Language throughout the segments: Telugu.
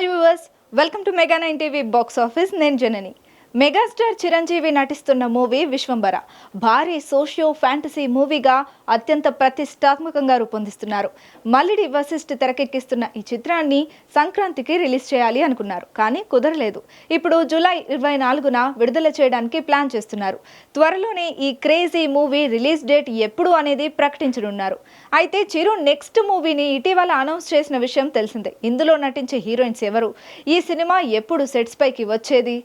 Hi viewers welcome to mega nine TV box office నేను జనని. మెగాస్టార్ చిరంజీవి నటిస్తున్న మూవీ విశ్వంబర భారీ సోషియో ఫ్యాంటసీ మూవీగా అత్యంత ప్రతిష్టాత్మకంగా రూపొందిస్తున్నారు. మల్లిడి వశిష్ఠ తెరకెక్కిస్తున్న ఈ చిత్రాన్ని సంక్రాంతికి రిలీజ్ చేయాలి అనుకున్నారు కానీ కుదరలేదు. ఇప్పుడు జూలై ఇరవై నాలుగున విడుదల చేయడానికి ప్లాన్ చేస్తున్నారు. త్వరలోనే ఈ క్రేజీ మూవీ రిలీజ్ డేట్ ఎప్పుడు అనేది ప్రకటించనున్నారు. అయితే చిరు నెక్స్ట్ మూవీని ఇటీవల అనౌన్స్ చేసిన విషయం తెలిసిందే. ఇందులో నటించే హీరోయిన్స్ ఎవరు? ఈ సినిమా ఎప్పుడు సెట్స్ పైకి వచ్చేది?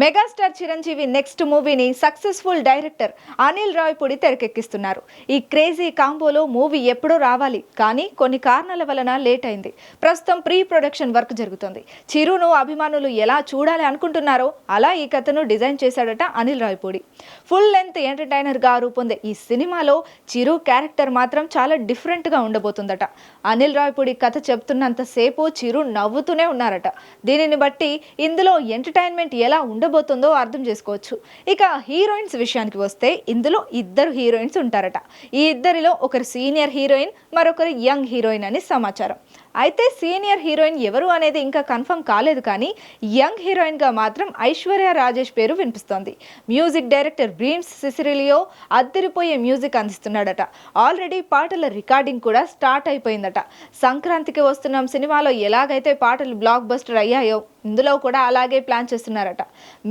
మెగాస్టార్ చిరంజీవి నెక్స్ట్ మూవీని సక్సెస్ఫుల్ డైరెక్టర్ అనిల్ రాయ్పూడి తెరకెక్కిస్తున్నారు. ఈ క్రేజీ కాంబోలో మూవీ ఎప్పుడో రావాలి కానీ కొన్ని కారణాల వలన లేట్ అయింది. ప్రస్తుతం ప్రీ ప్రొడక్షన్ వర్క్ జరుగుతుంది. చిరును అభిమానులు ఎలా చూడాలి అనుకుంటున్నారో అలా ఈ కథను డిజైన్ చేశాడట అనిల్ రాయ్పూడి ఫుల్ లెంత్ ఎంటర్టైనర్గా రూపొందే ఈ సినిమాలో చిరు క్యారెక్టర్ మాత్రం చాలా డిఫరెంట్గా ఉండబోతుందట. అనిల్ రాయ్పూడి కథ చెప్తున్నంతసేపు చిరు నవ్వుతూనే ఉన్నారట. దీనిని బట్టి ఇందులో ఎంటర్టైన్మెంట్ ఎలా ఉండబోతుందో అర్థం చేసుకోవచ్చు. ఇక హీరోయిన్స్ విషయానికి వస్తే ఇందులో ఇద్దరు హీరోయిన్స్ ఉంటారట. ఈ ఇద్దరిలో ఒకరు సీనియర్ హీరోయిన్ మరొకరు యంగ్ హీరోయిన్ అని సమాచారం. అయితే సీనియర్ హీరోయిన్ ఎవరు అనేది ఇంకా కన్ఫర్మ్ కాలేదు కానీ యంగ్ హీరోయిన్గా మాత్రం ఐశ్వర్య రాజేష్ పేరు వినిపిస్తోంది. మ్యూజిక్ డైరెక్టర్ బ్రీమ్స్ సిసిరిలియో అద్దరిపోయే మ్యూజిక్ అందిస్తున్నాడట. ఆల్రెడీ పాటల రికార్డింగ్ కూడా స్టార్ట్ అయిపోయిందట. సంక్రాంతికి వస్తున్నాం సినిమాలో ఎలాగైతే పాటలు బ్లాక్ బస్టర్ అయ్యాయో ఇందులో కూడా అలాగే ప్లాన్ చేస్తున్నారట.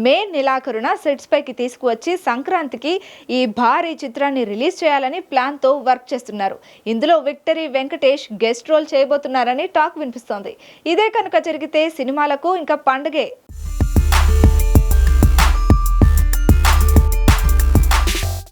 మే నెలాఖరున సెట్స్ పైకి తీసుకువచ్చి సంక్రాంతికి ఈ భారీ చిత్రాన్ని రిలీజ్ చేయాలని ప్లాన్తో వర్క్ చేస్తున్నారు. ఇందులో విక్టరీ వెంకటేష్ గెస్ట్ రోల్ చేయబోతున్నారు చేస్తున్నారని టాక్ వినిపిస్తోంది. ఇదే కనుక జరిగితే సినిమాలకు ఇంకా పండుగే